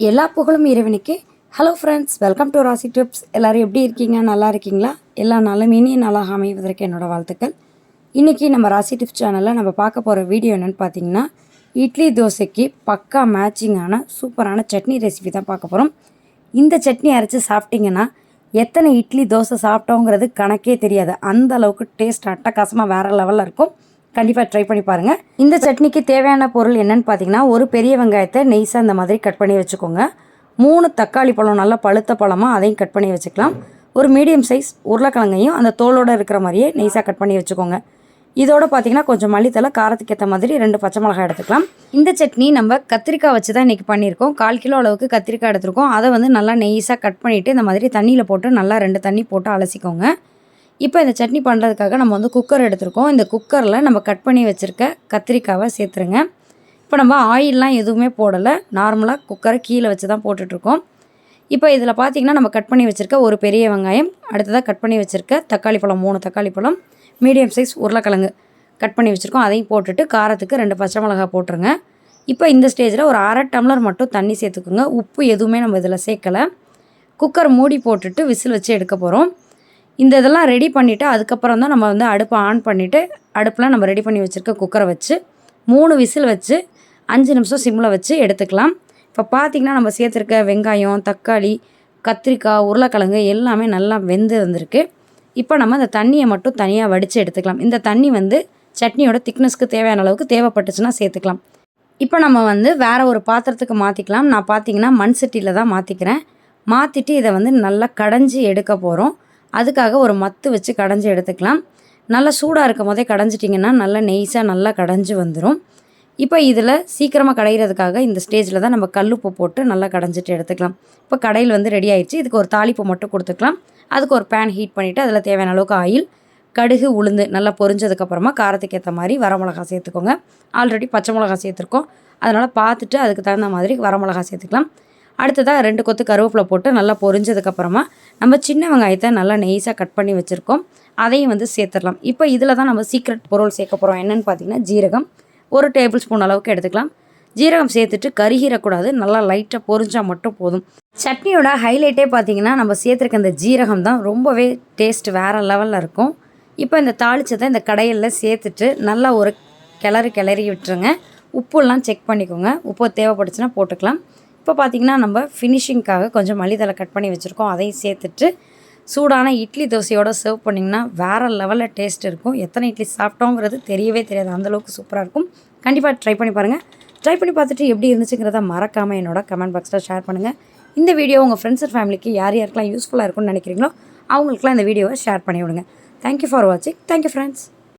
எல்லா புகழும் இறைவனுக்கு. Hello friends welcome to Rasi tips எல்லோரும் எப்படி இருக்கீங்க? நல்லா இருக்கீங்களா? எல்லா நாளும் இனிய நாளாக அமைவதற்கு என்னோடய வாழ்த்துக்கள். இன்றைக்கி நம்ம ராசி டிப்ஸ் சேனலில் நம்ம பார்க்க போகிற வீடியோ என்னென்னு பார்த்தீங்கன்னா இட்லி தோசைக்கு பக்கா மேட்சிங்கான சூப்பரான சட்னி ரெசிபி தான் பார்க்க போகிறோம் இந்த சட்னி அரைச்சி சாப்பிட்டிங்கன்னா எத்தனை இட்லி தோசை சாப்பிட்டோங்கிறது கணக்கே தெரியாது. அந்த அளவுக்கு டேஸ்ட் அட்டகாசமாக வேறு லெவலில் இருக்கும். கண்டிப்பாக ட்ரை பண்ணி பாருங்கள் இந்த சட்னிக்கு தேவையான பொருள் என்னென்னு பார்த்தீங்கன்னா ஒரு பெரிய வெங்காயத்தை நெய்ஸாக இந்த மாதிரி கட் பண்ணி வச்சுக்கோங்க. மூணு தக்காளி பழம் நல்லா பழுத்த பழமாக அதையும் கட் பண்ணி வச்சுக்கலாம். ஒரு மீடியம் சைஸ் உருளைக்கிழங்கையும் அந்த தோலோடு இருக்கிற மாதிரியே நெய்ஸாக கட் பண்ணி வச்சுக்கோங்க. இதோட பார்த்தீங்கன்னா கொஞ்சம் மல்லித்தலை காரத்துக்கு ஏற்ற மாதிரி ரெண்டு பச்சை மிளகாய் எடுத்துக்கலாம். இந்த சட்னி நம்ம கத்திரிக்காய் வச்சு தான் இன்றைக்கி பண்ணியிருக்கோம். கால் கிலோ அளவுக்கு கத்திரிக்காய் எடுத்துருக்கோம். அதை வந்து நல்லா நெய்ஸாக கட் பண்ணிவிட்டு இந்த மாதிரி தண்ணியில் போட்டு நல்லா ரெண்டு தண்ணி போட்டு அலசிக்கோங்க. இப்போ இந்த சட்னி பண்ணுறதுக்காக நம்ம வந்து குக்கர் எடுத்திருக்கோம். இந்த குக்கரில் நம்ம கட் பண்ணி வச்சுருக்க கத்திரிக்காவை சேர்த்துருங்க. இப்போ நம்ம ஆயிலெலாம் எதுவுமே போடலை. நார்மலாக குக்கரை கீழே வச்சு தான் போட்டுட்ருக்கோம். இப்போ இதில் பார்த்திங்கன்னா நம்ம கட் பண்ணி வச்சுருக்க ஒரு பெரிய வெங்காயம் அடுத்ததாக கட் பண்ணி வச்சுருக்க தக்காளி பழம் மூணு தக்காளி பழம் மீடியம் சைஸ் உருளைக்கிழங்கு கட் பண்ணி வச்சுருக்கோம். அதையும் போட்டுட்டு காரத்துக்கு ரெண்டு பச்சை மிளகா போட்டுருங்க. இப்போ இந்த ஸ்டேஜில் ஒரு அரை டம்ளர் மட்டும் தண்ணி சேர்த்துக்குங்க. உப்பு எதுவுமே நம்ம இதில் சேர்க்கலை. குக்கர் மூடி போட்டுட்டு விசில் வச்சு எடுக்க போகிறோம் இந்த இதெல்லாம் ரெடி பண்ணிவிட்டு அதுக்கப்புறம் தான் நம்ம வந்து அடுப்பை ஆன் பண்ணிவிட்டு அடுப்பில் நம்ம ரெடி பண்ணி வச்சுருக்க குக்கரை வச்சு மூணு விசில் வச்சு அஞ்சு நிமிஷம் சிம்மில் வச்சு எடுத்துக்கலாம். இப்போ பார்த்திங்கன்னா நம்ம சேர்த்துருக்க வெங்காயம் தக்காளி கத்திரிக்காய் உருளைக்கிழங்கு எல்லாமே நல்லா வெந்து வந்திருக்கு இப்போ நம்ம அந்த தண்ணியை மட்டும் தனியாக வடித்து எடுத்துக்கலாம். இந்த தண்ணி வந்து சட்னியோட திக்னஸ்க்கு தேவையான அளவுக்கு தேவைப்பட்டுச்சுன்னா சேர்த்துக்கலாம். இப்போ நம்ம வந்து வேறு ஒரு பாத்திரத்துக்கு மாற்றிக்கலாம் நான் பார்த்தீங்கன்னா மண் சட்டியில் தான் மாற்றிக்கிறேன் மாற்றிட்டு இதை வந்து நல்லா கடைஞ்சி எடுக்க போகிறோம் அதுக்காக ஒரு மத்து வச்சு கடைஞ்சி எடுத்துக்கலாம். நல்லா சூடாக இருக்கும் போதே கடைஞ்சிட்டிங்கன்னா நல்லா நெய்ஸாக நல்லா கடைஞ்சி வந்துடும் இப்போ இதில் சீக்கிரமாக கடைகிறதுக்காக இந்த ஸ்டேஜில் தான் நம்ம கல்லுப்பு போட்டு நல்லா கடைஞ்சிட்டு எடுத்துக்கலாம். இப்போ கடையில் வந்து ரெடி ஆயிடுச்சு. இதுக்கு ஒரு தாளிப்பு மட்டும் கொடுத்துக்கலாம். அதுக்கு ஒரு பேன் ஹீட் பண்ணிவிட்டு அதில் தேவையான அளவுக்கு ஆயில் கடுகு உளுந்து நல்லா பொரிஞ்சதுக்கப்புறமா காரத்துக்கு ஏற்ற மாதிரி வரமிளகா சேர்த்துக்கோங்க. ஆல்ரெடி பச்சை மிளகா சேர்த்துருக்கோம். அதனால் பார்த்துட்டு அதுக்கு தகுந்த மாதிரி வரமிளகா சேர்த்துக்கலாம். அடுத்ததாக ரெண்டு கொத்து கருவேப்பிலை போட்டு நல்லா பொரிஞ்சதுக்கப்புறமா நம்ம சின்ன வெங்காயத்தை நல்லா நெய்ஸாக கட் பண்ணி வச்சுருக்கோம். அதையும் வந்து சேர்த்துடலாம். இப்போ இதில் தான் நம்ம சீக்ரெட் பொருள் சேர்க்க போகிறோம் என்னென்னு பார்த்தீங்கன்னா ஜீரகம். ஒரு டேபிள் ஸ்பூன் அளவுக்கு எடுத்துக்கலாம். ஜீரகம் சேர்த்துட்டு கருகிரக்கூடாது நல்லா லைட்டாக பொரிஞ்சால் மட்டும் போதும். சட்னியோட ஹைலைட்டே பார்த்தீங்கன்னா நம்ம சேர்த்துருக்க இந்த ஜீரகம் தான் ரொம்பவே டேஸ்ட் வேறு லெவலில் இருக்கும். இப்போ இந்த தாளிச்சதை இந்த கடையில் சேர்த்துட்டு நல்லா ஒரு கிளறு கிளறி விட்டுருங்க. உப்புலாம் செக் பண்ணிக்கோங்க. உப்பு தேவைப்பட்டுச்சுன்னா போட்டுக்கலாம். இப்போ பார்த்திங்கன்னா நம்ம ஃபினிஷிங்க்காக கொஞ்சம் மல்லித்தலை கட் பண்ணி வச்சுருக்கோம். அதையும் சேர்த்துட்டு சூடான இட்லி தோசையோடு சர்வ் பண்ணிங்கன்னா வேறு லெவலில் டேஸ்ட் இருக்கும். எத்தனை இட்லி சாப்பிட்டோங்கிறது தெரியவே தெரியாது. அந்தளவுக்கு சூப்பராக இருக்கும். கண்டிப்பாக ட்ரை பண்ணி பாருங்கள் ட்ரை பண்ணி பார்த்துட்டு எப்படி இருந்துச்சுங்கிறத மறக்காமல் என்னோட கமெண்ட் பாக்ஸில் ஷேர் பண்ணுங்கள் இந்த வீடியோ உங்கள் ஃப்ரெண்ட்ஸ் அண்ட் ஃபேமிலிக்கு யார் யாருக்கெல்லாம் யூஸ்ஃபுல்லாக இருக்கும்னு நினைக்கிறீங்களோ அவங்களுக்குலாம் இந்த வீடியோவை ஷேர் பண்ணி விடுங்க. தேங்க்யூ ஃபார் வாட்சிங் தேங்க்யூ ஃப்ரெண்ட்ஸ்